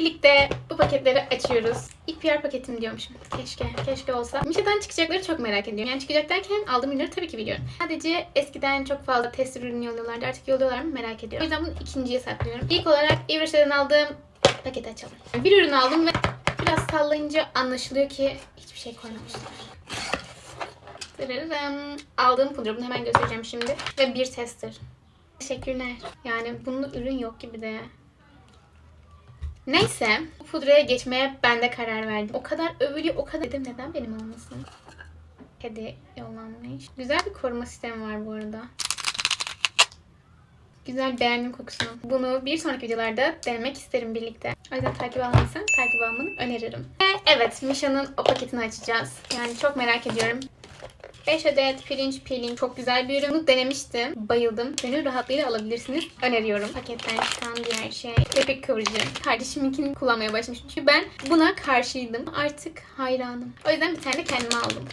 birlikte bu paketleri açıyoruz. İlk PR paketim diyormuşum. Keşke, keşke olsa. Mişa'dan çıkacakları çok merak ediyorum. Yani çıkacak derken aldığım ürünleri tabii ki biliyorum. Sadece eskiden çok fazla test ürünü yolluyorlardı. Artık yolluyorlar mı merak ediyorum. O yüzden bunu ikinciye saklıyorum. İlk olarak Everest'ten aldığım paketi açalım. Bir ürün aldım ve biraz sallayınca anlaşılıyor ki hiçbir şey koymamışlar. Aldığım pudra bunu hemen göstereceğim şimdi. Ve bir tester. Teşekkürler. Yani bunun ürün yok gibi de. Neyse. Bu pudraya geçmeye ben de karar verdim. O kadar övülüyor, o kadar dedim neden benim olmasın. Kedi yollanmış. Güzel bir koruma sistemi var bu arada. Güzel beğendim kokusunu. Bunu bir sonraki videolarda denemek isterim birlikte. O yüzden takip almadıysan takip almanı öneririm. Ve evet Misha'nın o paketini açacağız. Yani çok merak ediyorum. 5 adet pirinç peeling çok güzel bir ürün. Bunu denemiştim. Bayıldım. Gönül rahatlığıyla alabilirsiniz. Öneriyorum. Paketten çıkan diğer şey kepek kıvırıcı. Kardeşiminkini kullanmaya başlamıştım. Çünkü ben buna karşıydım. Artık hayranım. O yüzden bir tane de kendime aldım.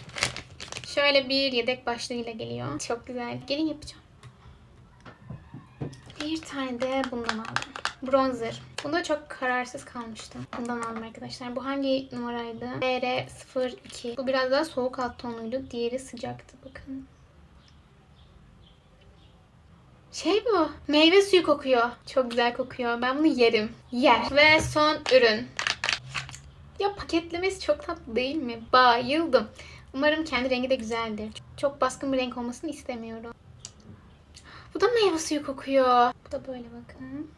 Şöyle bir yedek başlığıyla geliyor. Çok güzel. Gelin yapacağım. Bir tane de bundan aldım. Bronzer. Bunda çok kararsız kalmıştım. Bundan aldım arkadaşlar. Bu hangi numaraydı? BR02. Bu biraz daha soğuk alt tonluydu. Diğeri sıcaktı. Bakın. Şey bu. Meyve suyu kokuyor. Çok güzel kokuyor. Ben bunu yerim. Yer. Ve son ürün. Ya paketlemesi çok tatlı değil mi? Bayıldım. Umarım kendi rengi de güzeldir. Çok baskın bir renk olmasını istemiyorum. Bu da meyve suyu kokuyor. Bu da böyle bakın.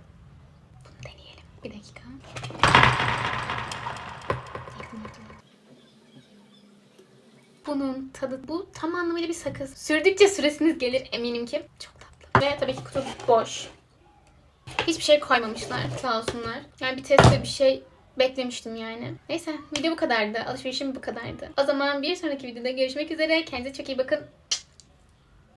Bir dakika. Bunun tadı bu tam anlamıyla bir sakız. Sürdükçe süresiniz gelir eminim ki. Çok tatlı. Ve tabii ki kutu boş. Hiçbir şey koymamışlar sağ olsunlar. Yani bir test ve bir şey beklemiştim yani. Neyse video bu kadardı. Alışverişim bu kadardı. O zaman bir sonraki videoda görüşmek üzere. Kendinize çok iyi bakın.